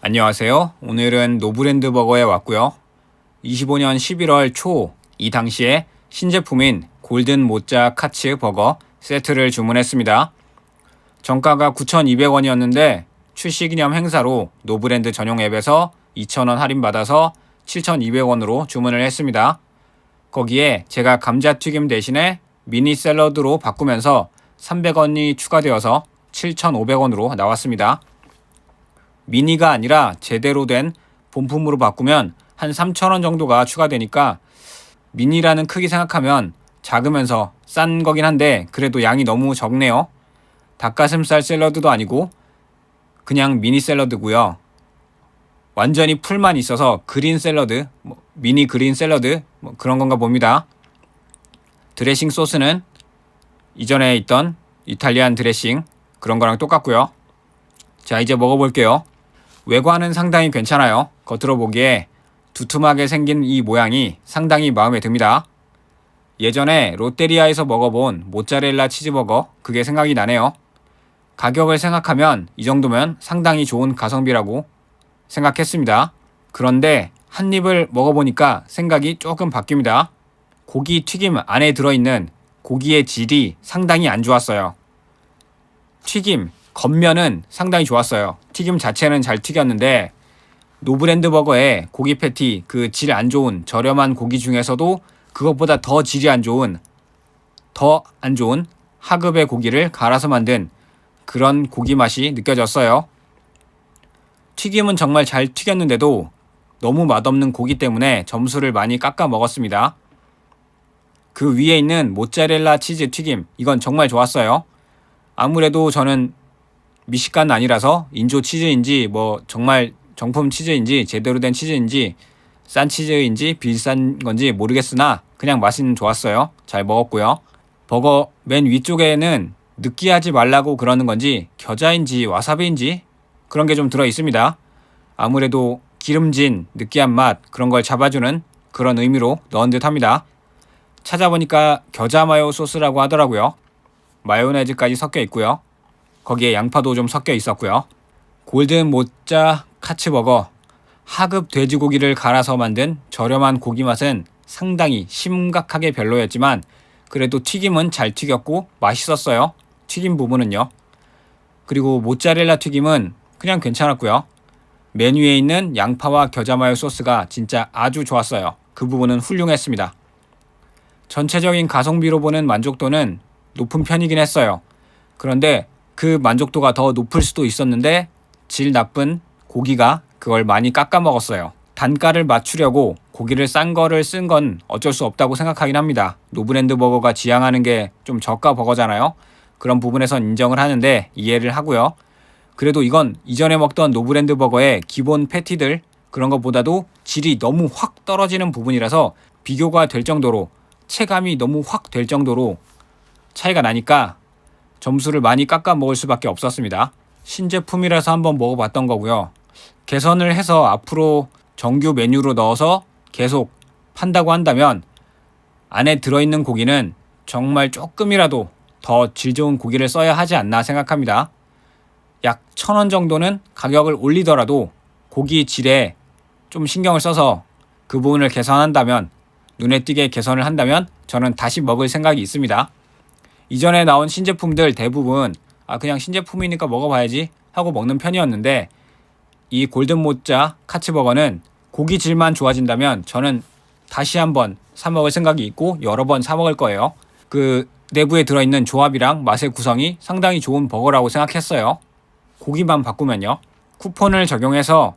안녕하세요. 오늘은 노브랜드 버거에 왔고요. 25년 11월 초 이 당시에 신제품인 골든 모짜 카츠 버거 세트를 주문했습니다. 정가가 9,200원이었는데 출시 기념 행사로 노브랜드 전용 앱에서 2,000원 할인받아서 7,200원으로 주문을 했습니다. 거기에 제가 감자튀김 대신에 미니 샐러드로 바꾸면서 300원이 추가되어서 7,500원으로 나왔습니다. 미니가 아니라 제대로 된 본품으로 바꾸면 한 3,000원 정도가 추가되니까 미니라는 크기 생각하면 작으면서 싼 거긴 한데 그래도 양이 너무 적네요. 닭가슴살 샐러드도 아니고 그냥 미니 샐러드고요. 완전히 풀만 있어서 그린 샐러드, 뭐 미니 그린 샐러드 뭐 그런 건가 봅니다. 드레싱 소스는 이전에 있던 이탈리안 드레싱 그런 거랑 똑같고요. 자 이제 먹어볼게요. 외관은 상당히 괜찮아요. 겉으로 보기에 두툼하게 생긴 이 모양이 상당히 마음에 듭니다. 예전에 롯데리아에서 먹어본 모짜렐라 치즈버거 그게 생각이 나네요. 가격을 생각하면 이 정도면 상당히 좋은 가성비라고 생각했습니다. 그런데 한 입을 먹어보니까 생각이 조금 바뀝니다. 고기 튀김 안에 들어있는 고기의 질이 상당히 안 좋았어요. 튀김, 겉면은 상당히 좋았어요. 튀김 자체는 잘 튀겼는데 노브랜드 버거에 고기 패티 그 질 안 좋은 저렴한 고기 중에서도 그것보다 더 질이 안 좋은 더 안 좋은 하급의 고기를 갈아서 만든 그런 고기 맛이 느껴졌어요. 튀김은 정말 잘 튀겼는데도 너무 맛없는 고기 때문에 점수를 많이 깎아 먹었습니다. 그 위에 있는 모짜렐라 치즈 튀김 이건 정말 좋았어요. 아무래도 저는 미식간 아니라서 인조 치즈인지 뭐 정말 정품 치즈인지 제대로 된 치즈인지 싼 치즈인지 비싼 건지 모르겠으나 그냥 맛은 좋았어요. 잘 먹었고요. 버거 맨 위쪽에는 느끼하지 말라고 그러는 건지 겨자인지 와사비인지 그런 게 좀 들어 있습니다. 아무래도 기름진 느끼한 맛 그런 걸 잡아주는 그런 의미로 넣은 듯 합니다. 찾아보니까 겨자 마요 소스라고 하더라고요. 마요네즈까지 섞여 있고요. 거기에 양파도 좀 섞여 있었고요. 골든 모짜 카츠버거 하급 돼지고기를 갈아서 만든 저렴한 고기 맛은 상당히 심각하게 별로였지만 그래도 튀김은 잘 튀겼고 맛있었어요. 튀김 부분은요. 그리고 모짜렐라 튀김은 그냥 괜찮았고요. 메뉴에 있는 양파와 겨자마요 소스가 진짜 아주 좋았어요. 그 부분은 훌륭했습니다. 전체적인 가성비로 보는 만족도는 높은 편이긴 했어요. 그런데 그 만족도가 더 높을 수도 있었는데 질 나쁜 고기가 그걸 많이 깎아 먹었어요. 단가를 맞추려고 고기를 싼 거를 쓴 건 어쩔 수 없다고 생각하긴 합니다. 노브랜드 버거가 지향하는 게 좀 저가 버거잖아요. 그런 부분에선 인정을 하는데 이해를 하고요. 그래도 이건 이전에 먹던 노브랜드 버거의 기본 패티들 그런 것보다도 질이 너무 확 떨어지는 부분이라서 비교가 될 정도로 체감이 너무 확 될 정도로 차이가 나니까 점수를 많이 깎아 먹을 수밖에 없었습니다. 신제품이라서 한번 먹어봤던 거고요. 개선을 해서 앞으로 정규 메뉴로 넣어서 계속 판다고 한다면 안에 들어있는 고기는 정말 조금이라도 더 질 좋은 고기를 써야 하지 않나 생각합니다. 약 천 원 정도는 가격을 올리더라도 고기 질에 좀 신경을 써서 그 부분을 개선한다면 눈에 띄게 개선을 한다면 저는 다시 먹을 생각이 있습니다. 이전에 나온 신제품들 대부분 아 그냥 신제품이니까 먹어봐야지 하고 먹는 편이었는데 이 골든 모짜 카츠버거는 고기 질만 좋아진다면 저는 다시 한번 사 먹을 생각이 있고 여러 번 사 먹을 거예요. 그 내부에 들어있는 조합이랑 맛의 구성이 상당히 좋은 버거라고 생각했어요. 고기만 바꾸면요. 쿠폰을 적용해서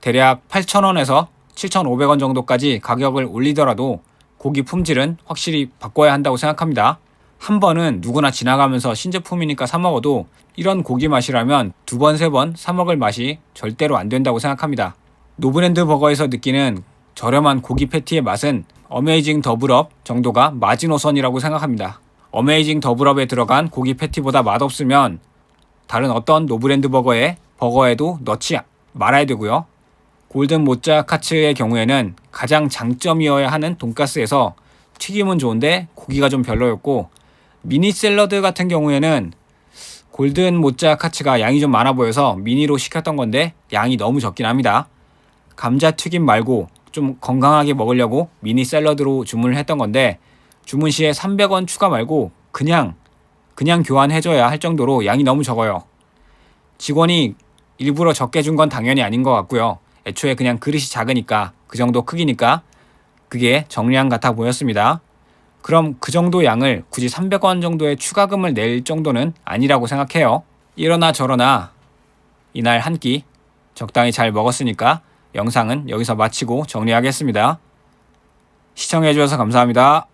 대략 8,000원에서 7,500원 정도까지 가격을 올리더라도 고기 품질은 확실히 바꿔야 한다고 생각합니다. 한 번은 누구나 지나가면서 신제품이니까 사 먹어도 이런 고기 맛이라면 두 번, 세 번 사 먹을 맛이 절대로 안 된다고 생각합니다. 노브랜드 버거에서 느끼는 저렴한 고기 패티의 맛은 어메이징 더블업 정도가 마지노선이라고 생각합니다. 어메이징 더블업에 들어간 고기 패티보다 맛없으면 다른 어떤 노브랜드 버거에 버거에도 넣지 말아야 되고요. 골든 모짜 카츠의 경우에는 가장 장점이어야 하는 돈가스에서 튀김은 좋은데 고기가 좀 별로였고 미니 샐러드 같은 경우에는 골든 모짜 카츠가 양이 좀 많아 보여서 미니로 시켰던 건데 양이 너무 적긴 합니다. 감자 튀김 말고 좀 건강하게 먹으려고 미니 샐러드로 주문을 했던 건데 주문 시에 300원 추가 말고 그냥 그냥 교환해줘야 할 정도로 양이 너무 적어요. 직원이 일부러 적게 준 건 당연히 아닌 것 같고요. 애초에 그냥 그릇이 작으니까 그 정도 크기니까 그게 정량 같아 보였습니다. 그럼 그 정도 양을 굳이 300원 정도의 추가금을 낼 정도는 아니라고 생각해요. 이러나 저러나 이날 한 끼 적당히 잘 먹었으니까 영상은 여기서 마치고 정리하겠습니다. 시청해주셔서 감사합니다.